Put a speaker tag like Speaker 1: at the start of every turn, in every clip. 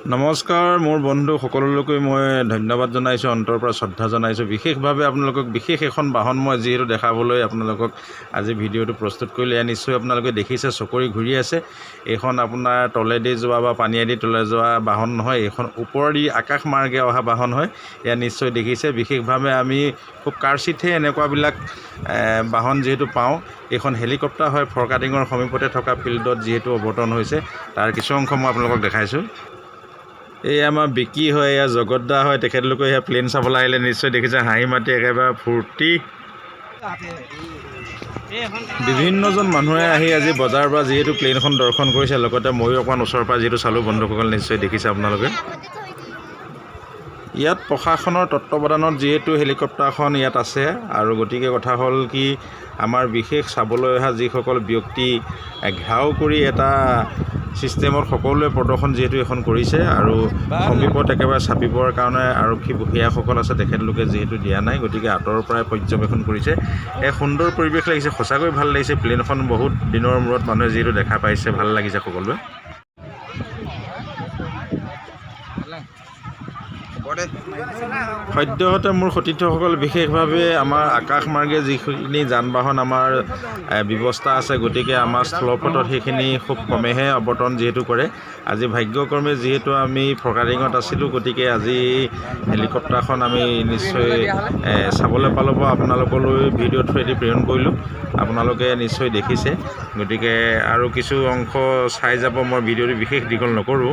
Speaker 1: নমস্কাৰ মোৰ বন্ধু সকলোলৈকে মই ধন্যবাদ জনাইছোঁ অন্তৰৰ পৰা শ্ৰদ্ধা জনাইছোঁ। বিশেষভাৱে আপোনালোকক বিশেষ এখন বাহন মই যিহেতু দেখাবলৈ আপোনালোকক আজি ভিডিঅ'টো প্ৰস্তুত কৰিলে এয়া নিশ্চয় আপোনালোকে দেখিছে চকৰি ঘূৰি আছে। এইখন আপোনাৰ তলেদি যোৱা বা পানীয়েদি তলে যোৱা বাহন নহয় এইখন ওপৰেদি আকাশ মাৰ্গে অহা বাহন হয়। এয়া নিশ্চয় দেখিছে। বিশেষভাৱে আমি খুব কাৰ্চিতহে এনেকুৱাবিলাক বাহন যিহেতু পাওঁ। এইখন হেলিকপ্টাৰ হয় ফৰকাটিঙৰ সমীপতে থকা ফিল্ডত যিহেতু অৱতৰণ হৈছে। তাৰ কিছু অংশ মই আপোনালোকক দেখাইছোঁ। এই আমাৰ বিকি হয় এয়া জগতদা হয় তেখেতলোকে এয়া প্লেন চাবলৈ আহিলে নিশ্চয় দেখিছে হাঁহি মাতি একেবাৰে ফূৰ্তি। বিভিন্নজন মানুহে আহি আজি বজাৰৰ পৰা যিহেতু প্লেনখন দৰ্শন কৰিছে লগতে ময়ো অকণমান ওচৰৰ পৰা যিহেতু চালোঁ বন্ধুসকল নিশ্চয় দেখিছে আপোনালোকে। ইয়াত প্ৰশাসনৰ তত্ত্বাৱধানত যিহেতু হেলিকপ্টাৰখন ইয়াত আছে আৰু গতিকে কথা হ'ল কি আমাৰ বিশেষ চাবলৈ অহা যিসকল ব্যক্তি এ, ঘেৰাও কৰি এটা ছিষ্টেমত সকলোৱে প্ৰদৰ্শন যিহেতু এখন কৰিছে আৰু সমীপত একেবাৰে চাপিবৰ কাৰণে আৰক্ষী বিষয়াসকল আছে তেখেতলোকে যিহেতু দিয়া নাই গতিকে আঁতৰৰ পৰাই পৰ্যবেক্ষণ কৰিছে। এক সুন্দৰ পৰিৱেশ লাগিছে সঁচাকৈ ভাল লাগিছে। প্লেনখন বহুত দিনৰ মূৰত মানুহে যিহেতু দেখা পাইছে ভাল লাগিছে সকলোৱে। সদ্যহতে মোৰ সতীৰ্থসকল বিশেষভাৱে আমাৰ আকাশমাৰ্গে যিখিনি যান বাহন আমাৰ ব্যৱস্থা আছে গতিকে আমাৰ স্থলপথত সেইখিনি খুব কমেহে অৱতৰণ যিহেতু কৰে। আজি ভাগ্যক্ৰমে যিহেতু আমি ফৰকাটিঙত আছিলোঁ গতিকে আজি হেলিকপ্টাৰখন আমি নিশ্চয় চাবলৈ পালোঁ বা আপোনালোকলৈ ভিডিঅ' থ্ৰুৱেদি প্ৰেৰণ কৰিলোঁ। আপোনালোকে নিশ্চয় দেখিছে। গতিকে আৰু কিছু অংশ চাই যাব মই ভিডিঅ'টো বিশেষ দীঘল নকৰোঁ।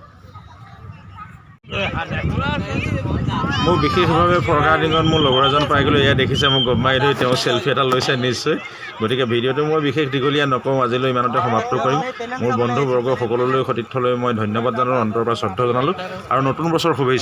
Speaker 1: মোৰ বিশেষভাৱে ফৰকাটিঙত মোৰ লগৰ এজন পাই গ'লোঁ এয়া দেখিছে মোক গম মাৰি ধৰি তেওঁ চেলফি এটা লৈছে নিশ্চয়। গতিকে ভিডিঅ'টো মই বিশেষ দীঘলীয়া নকওঁ আজিলৈ ইমানতে সমাপ্ত কৰিম। মোৰ বন্ধুবৰ্গ সকলোলৈ সতীৰ্থলৈ মই ধন্যবাদ জনালোঁ অন্তৰৰ পৰা শ্ৰদ্ধা জনালোঁ আৰু নতুন বছৰ শুভেচ্ছা।